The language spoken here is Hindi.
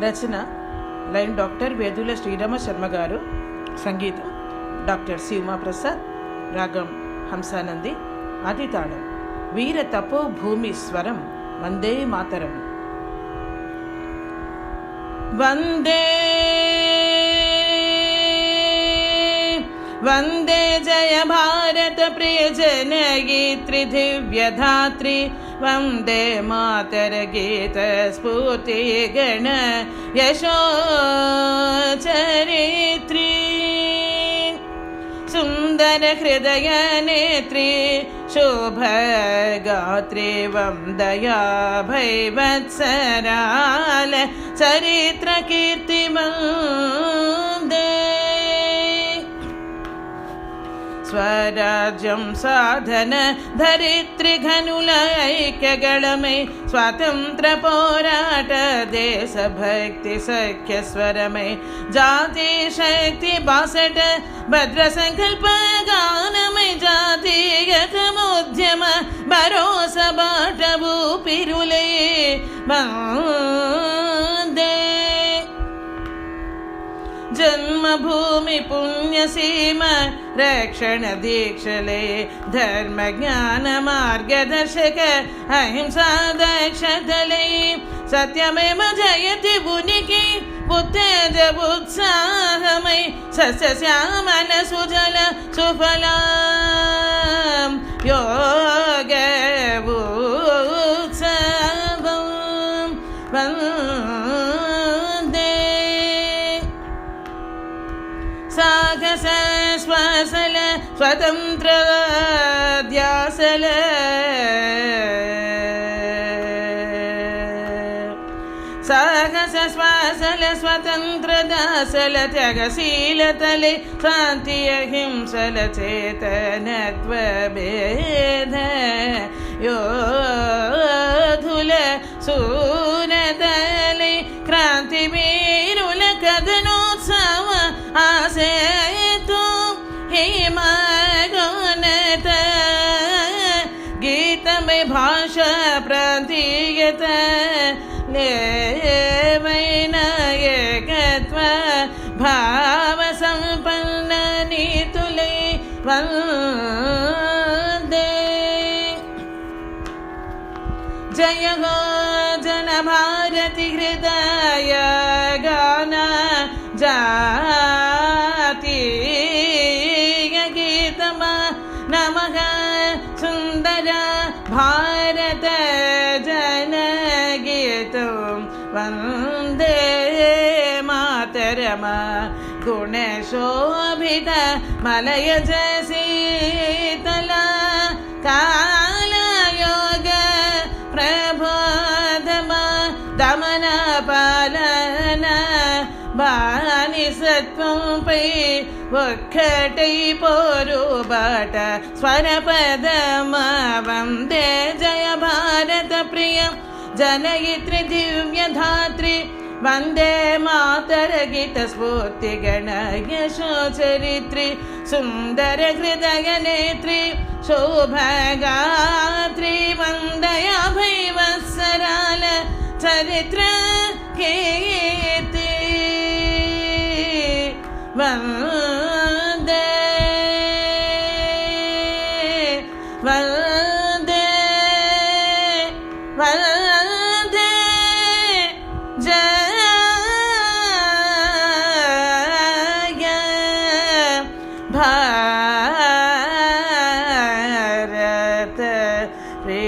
రచన లైన్ డాక్టర్ వేదుల శ్రీరామ శర్మ గారు. సంగీతం డాక్టర్ సీమా ప్రసాద్. రాగం హంసానంది. ఆదితాళం వీర తపో భూమి స్వరం వందే మాతరం. వందే వందే జయ భారత ప్రియ జనగీ త్రిధివ్యధాత్రి वन्दे मातरगीतस्फूर्तिगणयशोचरित्री सुन्दरहृदयनेत्री शोभगात्री वन्दया भैवत्सराल चरित्रकीर्तिमम् स्वराज्यं साधन धरित्रिघनुलैक्यगणमे स्वातन्त्रपोराट देशभक्ति सख्यस्वरमे जाति शक्ति बासट भद्रसङ्कल्पगानमे जातिगतमुद्यम भरोसबाट भूपिरुले। भूमि पुण्य सीमा रक्षण दीक्षले धर्म ज्ञान मार्गदर्शक, अहिंसा दक्षतले सत्यमेव जयति मुनिके उत्तेज श्यामन सुजल सुफला योग സാഹസ ശ്വാസല സ്വതന്ത്രാദ്യാസല സാഹസ ശ്വാസല സ്വതന്ത്രദാസല ത്യാഗശീലതലെ ശാന്തിയഹിംസല ചേതനത്വഭേദ യോധുല സൂനതലെ ക്രാന്തിമീരുല കഥനോത്സവ ആസേ तमें भाषा प्रतीयत। लेवैन एकत्व भावसम्पन्ननि तुले वंदे। जय हो जनभारति हृदय गाना। जा वन्दे मातरमा। गुणशोभि मलयज सीतल कालयोग प्रबोधमा दमन पालन। सत्त्वं पै वट पोरुबाट। स्वरपदमा वन्दे जय भारत प्रियम् जनयित्रृ दिव्य धात्री वंदे मातर जनयित्रि दिव्यधात्रि वंदे मातरगितस्फूर्तिगणयशोचरित्रि। सुन्दरहृदयनेत्रि, शोभगात्रि। वन्दयाभैवत्सराल चरित्र कीर्ति। वंदे वंदे वंदे। ரே